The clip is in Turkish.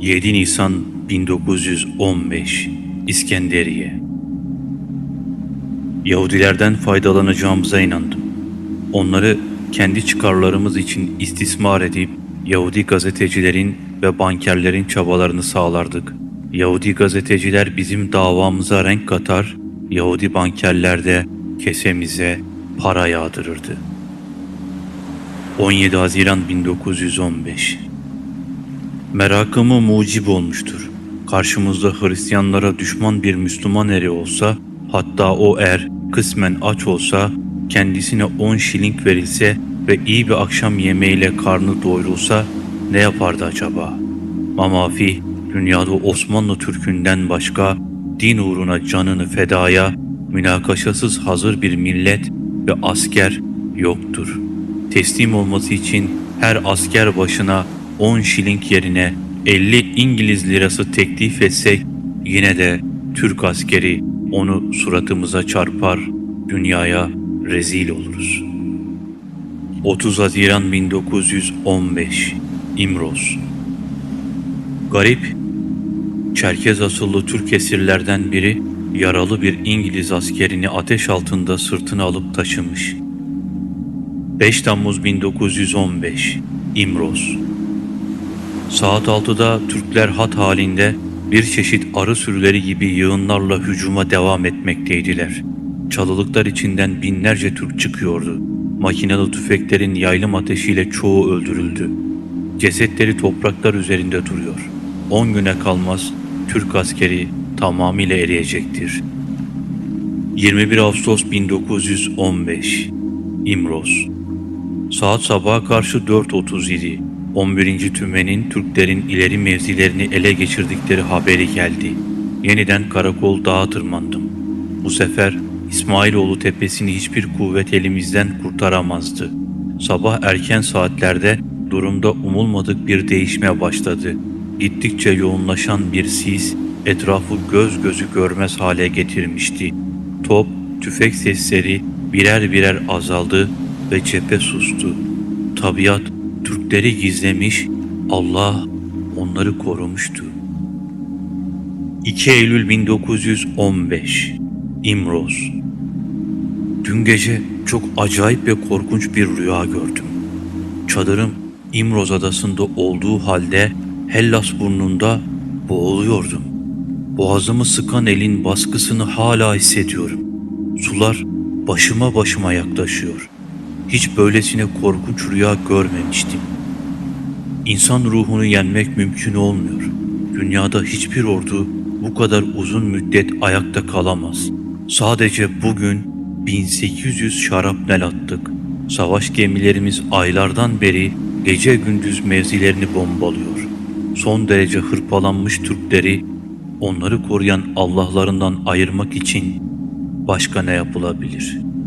7 Nisan 1915 İskenderiye Yahudilerden faydalanacağımıza inandım. Onları kendi çıkarlarımız için istismar edip Yahudi gazetecilerin ve bankerlerin çabalarını sağlardık. Yahudi gazeteciler bizim davamıza renk katar, Yahudi bankerler de kesemize para yağdırırdı. 17 Haziran 1915 Merakımı mucib olmuştur. Karşımızda Hristiyanlara düşman bir Müslüman eri olsa, hatta o er kısmen aç olsa, kendisine 10 şiling verilse ve iyi bir akşam yemeğiyle karnı doyurulsa ne yapardı acaba? Mamafi, dünyada Osmanlı Türk'ünden başka din uğruna canını fedaya, münakaşasız hazır bir millet ve asker yoktur. Teslim olması için her asker başına 10 şiling yerine 50 İngiliz lirası teklif etsek yine de Türk askeri onu suratımıza çarpar, dünyaya rezil oluruz. 30 Haziran 1915 İmroz Garip, Çerkez asıllı Türk esirlerden biri yaralı bir İngiliz askerini ateş altında sırtına alıp taşımış. 5 Temmuz 1915 İmroz Saat 6'da Türkler hat halinde bir çeşit arı sürüleri gibi yığınlarla hücuma devam etmekteydiler. Çalılıklar içinden binlerce Türk çıkıyordu. Makinalı tüfeklerin yaylım ateşiyle çoğu öldürüldü. Cesetleri topraklar üzerinde duruyor. 10 güne kalmaz Türk askeri tamamıyla eriyecektir. 21 Ağustos 1915 İmroz Saat sabaha karşı 4.37 11. Tümen'in Türklerin ileri mevzilerini ele geçirdikleri haberi geldi. Yeniden Karakol Dağı tırmandım. Bu sefer İsmailoğlu tepesini hiçbir kuvvet elimizden kurtaramazdı. Sabah erken saatlerde durumda umulmadık bir değişme başladı. Gittikçe yoğunlaşan bir sis etrafı göz gözü görmez hale getirmişti. Top, tüfek sesleri birer birer azaldı ve cephe sustu. Tabiat Türkleri gizlemiş, Allah onları korumuştu. 2 Eylül 1915 İmroz Dün gece çok acayip ve korkunç bir rüya gördüm. Çadırım İmroz adasında olduğu halde Hellas burnunda boğuluyordum. Boğazımı sıkan elin baskısını hala hissediyorum. Sular başıma başıma yaklaşıyor. Hiç böylesine korkunç rüya görmemiştim. İnsan ruhunu yenmek mümkün olmuyor. Dünyada hiçbir ordu bu kadar uzun müddet ayakta kalamaz. Sadece bugün 1800 şarapnel attık. Savaş gemilerimiz aylardan beri gece gündüz mevzilerini bombalıyor. Son derece hırpalanmış Türkleri onları koruyan Allah'larından ayırmak için başka ne yapılabilir?''